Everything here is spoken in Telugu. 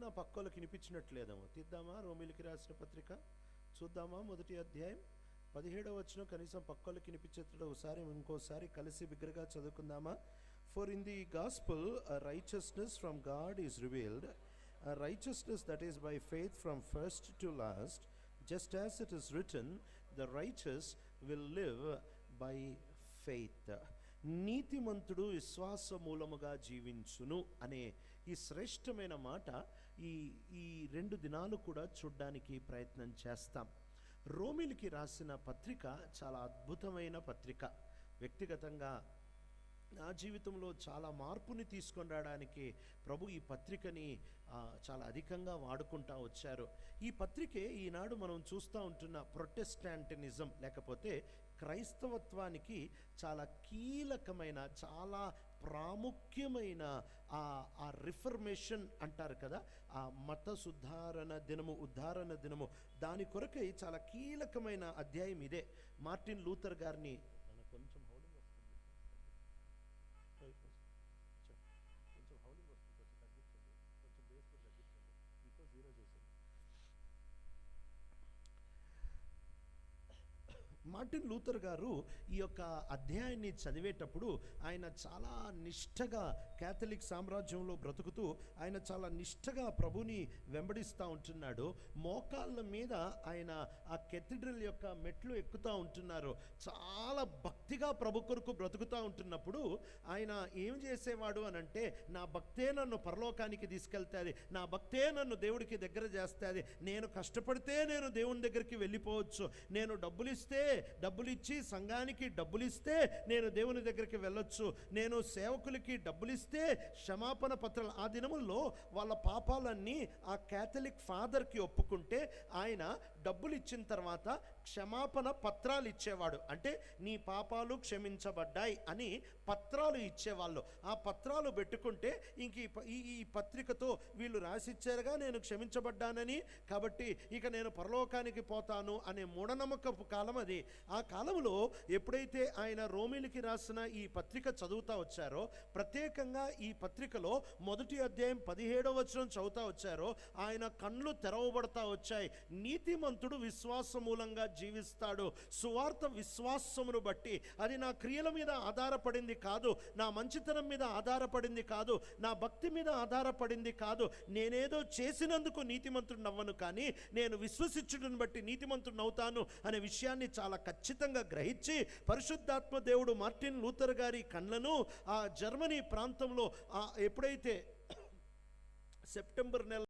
నా పక్కోళ్ళకి వినిపించినట్లేదేమో. తీద్దామా? రోమిలికి రాసిన పత్రిక? చూద్దామా? మొదటి అధ్యాయం పదిహేడవ వచ్చిన కనీసం పక్కోళ్ళకి వినిపించేటప్పుడు ఒకసారి ఇంకోసారి కలిసి బిగ్గరగా చదువుకుందామా? For in the gospel righteousness from God is revealed righteousness that is by faith from first to last just as it is written the righteous will live by faith నీతిమంతుడు విశ్వాస మూలముగా జీవించును అనే ఈ శ్రేష్టమైన మాట ఈ ఈ రెండు దినాలు కూడా చూడ్డానికి ప్రయత్నం చేస్తాం. రోమిలికి రాసిన పత్రిక చాలా అద్భుతమైన పత్రిక. వ్యక్తిగతంగా నా జీవితంలో చాలా మార్పుని తీసుకొని రావడానికి ప్రభు ఈ పత్రికని చాలా అధికంగా వాడుకుంటా వచ్చారు. ఈ పత్రికే ఈనాడు మనం చూస్తూ ఉంటున్న ప్రొటెస్టాంటినిజం లేకపోతే క్రైస్తవత్వానికి చాలా కీలకమైన చాలా ప్రాముఖ్యమైన ఆ ఆ రిఫర్మేషన్ అంటారు కదా ఆ మత సుధారణ దినము ఉద్ధారణ దినము. దాని కొరకై చాలా కీలకమైన అధ్యాయం ఇదే. మార్టిన్ లూథర్ గారిని కొంచెం మార్టిన్ లూథర్ గారు ఈ యొక్క అధ్యాయాన్ని చదివేటప్పుడు ఆయన చాలా నిష్ఠగా క్యాథలిక్ సామ్రాజ్యంలో బ్రతుకుతూ ఆయన చాలా నిష్ఠగా ప్రభుని వెంబడిస్తూ ఉంటున్నాడు. మోకాళ్ళ మీద ఆయన ఆ కెథిడ్రల్ యొక్క మెట్లు ఎక్కుతూ ఉంటున్నారు. చాలా భక్తిగా ప్రభు కొరకు బ్రతుకుతూ ఉంటున్నప్పుడు ఆయన ఏం చేసేవాడు అని అంటే నా భక్తే నన్ను పరలోకానికి తీసుకెళ్తాది. నా భక్తే నన్ను దేవుడికి దగ్గర చేస్తుంది. నేను కష్టపడితే నేను దేవుని దగ్గరికి వెళ్ళిపోవచ్చు. నేను డబ్బులు ఇస్తే డబ్బులు ఇచ్చి సంఘానికి డబ్బులు ఇస్తే నేను దేవుని దగ్గరికి వెళ్ళొచ్చు. నేను సేవకులకి డబ్బులు ఇస్తే క్షమాపణ పత్రాలు. ఆ దినముల్లో వాళ్ళ పాపాలన్నీ ఆ క్యాథలిక్ ఫాదర్కి ఒప్పుకుంటే ఆయన డబ్బులు ఇచ్చిన తర్వాత క్షమాపణ పత్రాలు ఇచ్చేవాడు. అంటే నీ పాపాలు క్షమించబడ్డాయి అని పత్రాలు ఇచ్చేవాళ్ళు. ఆ పత్రాలు పెట్టుకుంటే ఇంక ఈ ఈ ఈ పత్రికతో వీళ్ళు రాసిచ్చారుగా నేను క్షమించబడ్డానని. కాబట్టి ఇక నేను పరలోకానికి పోతాను అనే మూఢనమ్మకపు కాలం అది. ఆ కాలంలో ఎప్పుడైతే ఆయన రోమిలికి రాసిన ఈ పత్రిక చదువుతా వచ్చారో ప్రత్యేకంగా ఈ పత్రికలో మొదటి అధ్యాయం పదిహేడవ వచనం చదువుతా వచ్చారో ఆయన కళ్ళు తెరవబడతా వచ్చాయి. నీతి నీతిమంతుడు విశ్వాసమూలంగా జీవిస్తాడు. సువార్త విశ్వాసమును బట్టి అది నా క్రియల మీద ఆధారపడింది కాదు నా మంచితనం మీద ఆధారపడింది కాదు నా భక్తి మీద ఆధారపడింది కాదు. నేనేదో చేసినందుకు నీతిమంతుడు నవ్వను కానీ నేను విశ్వసించుటను బట్టి నీతిమంతుడు అవుతాను అనే విషయాన్ని చాలా ఖచ్చితంగా గ్రహించి పరిశుద్ధాత్మ దేవుడు మార్టిన్ లూథర్ గారి కళ్ళను ఆ జర్మనీ ప్రాంతంలో ఆ ఎప్పుడైతే సెప్టెంబర్ నెల